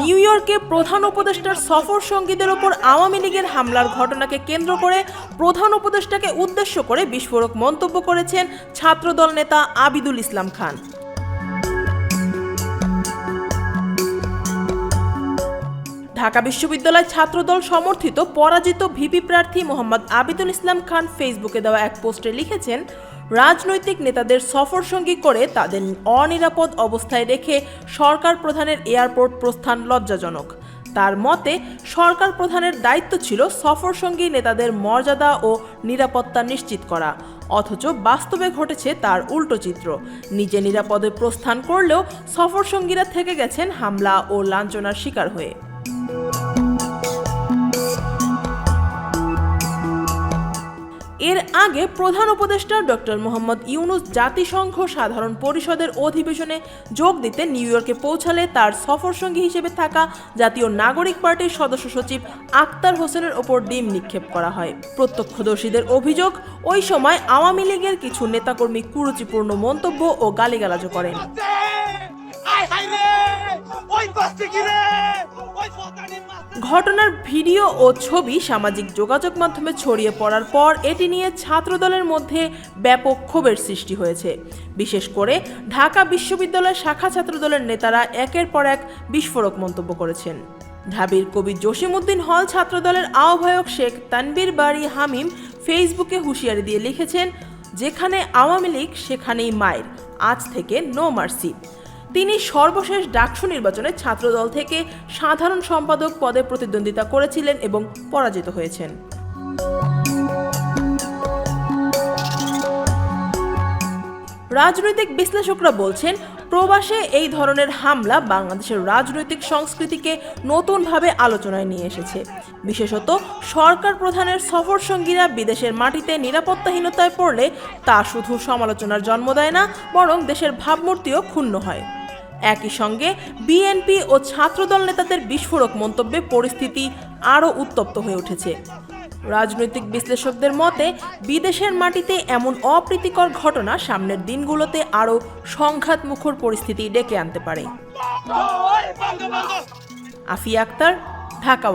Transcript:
New ইয়র্কে প্রধান উপদেষ্টার সফর সঙ্গীদের ওপর আওয়ামী লীগের হামলার ঘটনাকে কেন্দ্র করে প্রধান উপদেষ্টাকে উদ্দেশ্য করে বিস্ফোরক মন্তব্য করেছেন ছাত্রদল নেতা আবিদুল ইসলাম খান। ঢাকা বিশ্ববিদ্যালয় ছাত্রদল সমর্থিত পরাজিত ভিপি প্রার্থী মোহাম্মদ আবিদুল ইসলাম খান ফেসবুকে দেওয়া এক পোস্টে লিখেছেন, রাজনৈতিক নেতাদের সফর সঙ্গী করে তাদের অনিরাপদ অবস্থায় রেখে সরকার প্রধানের এয়ারপোর্ট প্রস্থান লজ্জাজনক। তার মতে, সরকার প্রধানের দায়িত্ব ছিল সফর সঙ্গী নেতাদের মর্যাদা ও নিরাপত্তা নিশ্চিত করা। অথচ বাস্তবে ঘটেছে তার উল্টো চিত্র। নিজে নিরাপদে প্রস্থান করলেও সফর সঙ্গীরা থেকে গেছেন হামলা ও লাঞ্ছনার শিকার হয়ে। এর আগে প্রধান উপদেষ্টা ডক্টর মোহাম্মদ ইউনুস জাতিসংঘ সাধারণ পরিষদের অধিবেশনে যোগ দিতে নিউ ইয়র্কে পৌঁছালে তার সফরসঙ্গী হিসেবে থাকা জাতীয় নাগরিক পার্টির সদস্য সচিব আক্তার হোসেনের ওপর ডিম নিক্ষেপ করা হয়। প্রত্যক্ষদর্শীদের অভিযোগ, ওই সময় আওয়ামী লীগের কিছু নেতাকর্মী কুরুচিপূর্ণ মন্তব্য ও গালিগালাজও করেন। ঘটনার ভিডিও ও ছবি সামাজিক যোগাযোগ মাধ্যমে ছড়িয়ে পড়ার পর এটি নিয়ে ছাত্রদলের মধ্যে ব্যাপক ক্ষোভের সৃষ্টি হয়েছে। বিশেষ করে ঢাকা বিশ্ববিদ্যালয় শাখা ছাত্রদলের নেতারা একের পর এক বিস্ফোরক মন্তব্য করেছেন। ঢাবির কবি জসিমউদ্দিন হল ছাত্রদলের আহ্বায়ক শেখ তানবীর বাড়ি হামিম ফেসবুকে হুঁশিয়ারি দিয়ে লিখেছেন, যেখানে আওয়ামী লীগ, সেখানেই মায়ের। আজ থেকে নো মার্সি। তিনি সর্বশেষ ডাকসু নির্বাচনে ছাত্রদল থেকে সাধারণ সম্পাদক পদে প্রতিদ্বন্দ্বিতা করেছিলেন এবং পরাজিত হয়েছেন। রাজনৈতিক বিশ্লেষকরা বলছেন, প্রবাসে এই ধরনের হামলা বাংলাদেশের রাজনৈতিক সংস্কৃতিকে নতুনভাবে আলোচনায় নিয়ে এসেছে। বিশেষত সরকার প্রধানের সফর সঙ্গীরা বিদেশের মাটিতে নিরাপত্তাহীনতায় পড়লে তা শুধু সমালোচনার জন্ম দেয় না, বরং দেশের ভাবমূর্তিও ক্ষুণ্ণ হয়। একই সঙ্গে বিএনপি ও ছাত্রদল নেতাদের বিস্ফোরক মন্তব্যে পরিস্থিতি আরও উত্তপ্ত হয়ে উঠেছে। রাজনৈতিক বিশ্লেষকদের মতে, বিদেশের মাটিতে এমন অপ্রীতিকর ঘটনা সামনের দিনগুলোতে আরও সংঘাতমুখর পরিস্থিতি ডেকে আনতে পারে। আফিয়া আক্তার, ঢাকা